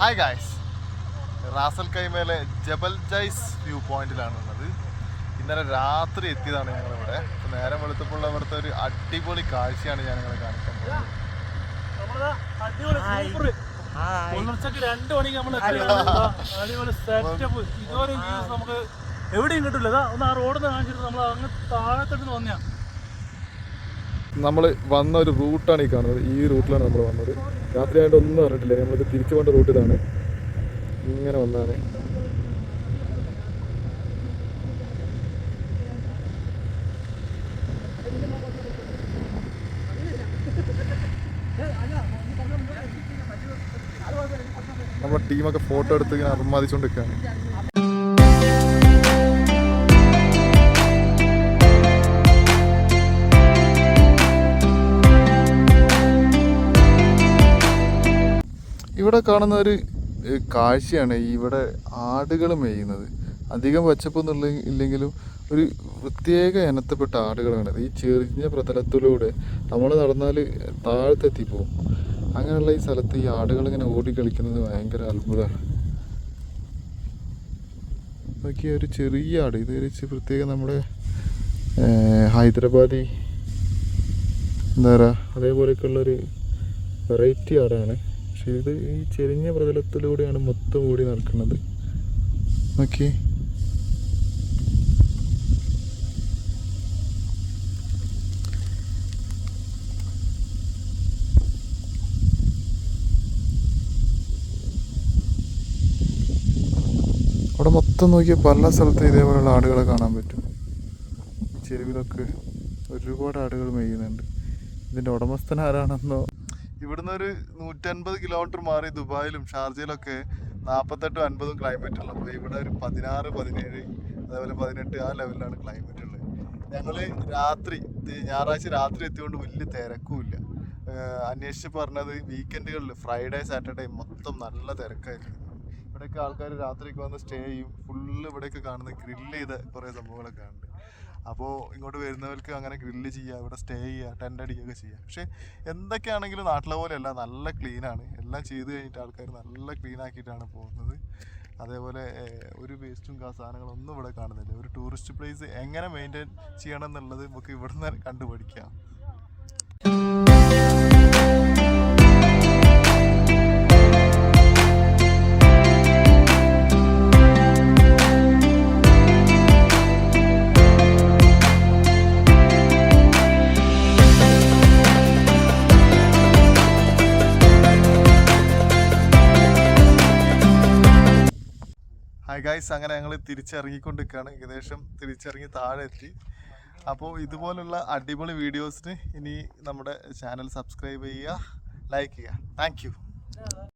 Hi guys റാസൽ കൈമേലെ Jebel Jais view പോയിന്റിലാണ് ഉള്ളത് ഇന്നലെ രാത്രി എത്തിയതാണ് ഞങ്ങളിവിടെ. നേരം വെളുത്തപ്പോൾ ഇവിടുത്തെ ഒരു അടിപൊളി കാഴ്ചയാണ് ഞാൻ നിങ്ങളെ കാണിക്കാൻ പോകുന്നത് പുലർച്ചക്ക് രണ്ട് മണിക്ക് നമ്മൾ അടിപൊളി സെറ്റപ്പ് ഇതുവരെ നമുക്ക് എവിടെയും കിട്ടില്ല ഒന്ന് ആ റോഡിൽ നിന്ന് കാണിച്ചിട്ട് നമ്മൾ അങ്ങ് താഴത്തോട്ട് വന്നയാ നമ്മൾ വന്ന ഒരു റൂട്ടാണ് ഈ കാണുന്നത്. ഈ റൂട്ടിലാണ് നമ്മൾ വന്നത്. രാത്രി ആയിട്ട് ഒന്നും അറിഞ്ഞിട്ടില്ല. നമ്മളിത് തിരിച്ചു പോകേണ്ട റൂട്ട് ഇതാണ്. ഇങ്ങനെ വന്നാണ്. നമ്മുടെ ടീമൊക്കെ ഫോട്ടോ എടുത്ത് ഇങ്ങനെ അർമാദിച്ചുകൊണ്ടിരിക്കുകയാണ് ഇവിടെ കാണുന്ന ഒരു കാഴ്ചയാണ് ഇവിടെ ആടുകൾ മേയുന്നത്. അധികം പച്ചപ്പൊന്നുള്ള ഇല്ലെങ്കിലും ഒരു പ്രത്യേക ഇനത്തിൽപ്പെട്ട ആടുകളാണ്. ഈ ചെറിഞ്ഞ പ്രതലത്തിലൂടെ നമ്മൾ നടന്നാൽ താഴത്തെത്തിപ്പോവും. അങ്ങനെയുള്ള ഈ സ്ഥലത്ത് ഈ ആടുകൾ ഇങ്ങനെ ഓടിക്കളിക്കുന്നത് ഭയങ്കര അത്ഭുതമാണ്. നോക്കിയ ഒരു ചെറിയ ആട്. ഇത് പ്രത്യേകം പ്രത്യേക നമ്മുടെ ഹൈദരാബാദി എന്താ പറയുക അതേപോലെയൊക്കെയുള്ളൊരു വെറൈറ്റി ആടാണ്. പക്ഷെ ഇത് ഈ ചെരിഞ്ഞ പ്രതലത്തിലൂടെയാണ് മൊത്തം ഓടി നടക്കുന്നത്. ഓക്കെ അവിടെ മൊത്തം നോക്കിയ പല സ്ഥലത്തും ഇതേപോലെയുള്ള ആടുകളെ കാണാൻ പറ്റും. ചെരുവിലൊക്കെ ഒരുപാട് ആടുകൾ മെയ്യുന്നുണ്ട് ഇതിന്റെ ഉടമസ്ഥൻ ആരാണെന്നോ ഇവിടുന്ന് ഒരു നൂറ്റൻപത് കിലോമീറ്റർ മാറി ദുബായിലും ഷാർജയിലൊക്കെ നാൽപ്പത്തെട്ടും അൻപതും ക്ലൈമറ്റ് ഉള്ളത് അപ്പോൾ ഇവിടെ ഒരു പതിനാറ് പതിനേഴ് അതേപോലെ പതിനെട്ട് ആ ലെവലിലാണ് ക്ലൈമറ്റ് ഉള്ളത്. ഞങ്ങൾ രാത്രി ഞായറാഴ്ച രാത്രി എത്തിയോണ്ട് വലിയ തിരക്കുമില്ല അന്വേഷിച്ച് പറഞ്ഞത് വീക്കെൻഡുകളിൽ ഫ്രൈഡേ സാറ്റർഡേ മൊത്തം നല്ല തിരക്കായിരുന്നു. ഇവിടെയൊക്കെ ആൾക്കാർ രാത്രിയൊക്കെ വന്ന് സ്റ്റേ ചെയ്യും. ഫുള്ള് ഇവിടെയൊക്കെ കാണുന്ന ഗ്രില്ല് ചെയ്ത കുറേ സംഭവങ്ങളൊക്കെ ഉണ്ട് അപ്പോൾ ഇങ്ങോട്ട് വരുന്നവർക്ക് അങ്ങനെ ഗ്രില്ല് ചെയ്യുക ഇവിടെ സ്റ്റേ ചെയ്യുക ടെന്റ് അടിക്കുകയൊക്കെ ചെയ്യുക പക്ഷേ എന്തൊക്കെയാണെങ്കിലും നാട്ടിലെ പോലെയല്ല നല്ല ക്ലീനാണ് എല്ലാം ചെയ്ത് കഴിഞ്ഞിട്ട് ആൾക്കാർ നല്ല ക്ലീൻ ആക്കിയിട്ടാണ് പോകുന്നത്. അതേപോലെ ഒരു വേസ്റ്റും സാധനങ്ങളൊന്നും ഇവിടെ കാണുന്നില്ല. ഒരു ടൂറിസ്റ്റ് പ്ലേസ് എങ്ങനെ മെയിന്റെയിൻ ചെയ്യണം എന്നുള്ളത് നമുക്ക് ഇവിടെ നിന്ന് കണ്ടുപഠിക്കാം. ഹായ് ഗൈസ് അങ്ങനെ ഞങ്ങൾ തിരിച്ചിറങ്ങിക്കൊണ്ടിരിക്കുകയാണ് ഏകദേശം തിരിച്ചിറങ്ങി താഴെ എത്തി അപ്പോൾ ഇതുപോലുള്ള അടിപൊളി വീഡിയോസിന് ഇനി നമ്മുടെ ചാനൽ സബ്സ്ക്രൈബ് ചെയ്യുക ലൈക്ക് ചെയ്യുക. താങ്ക്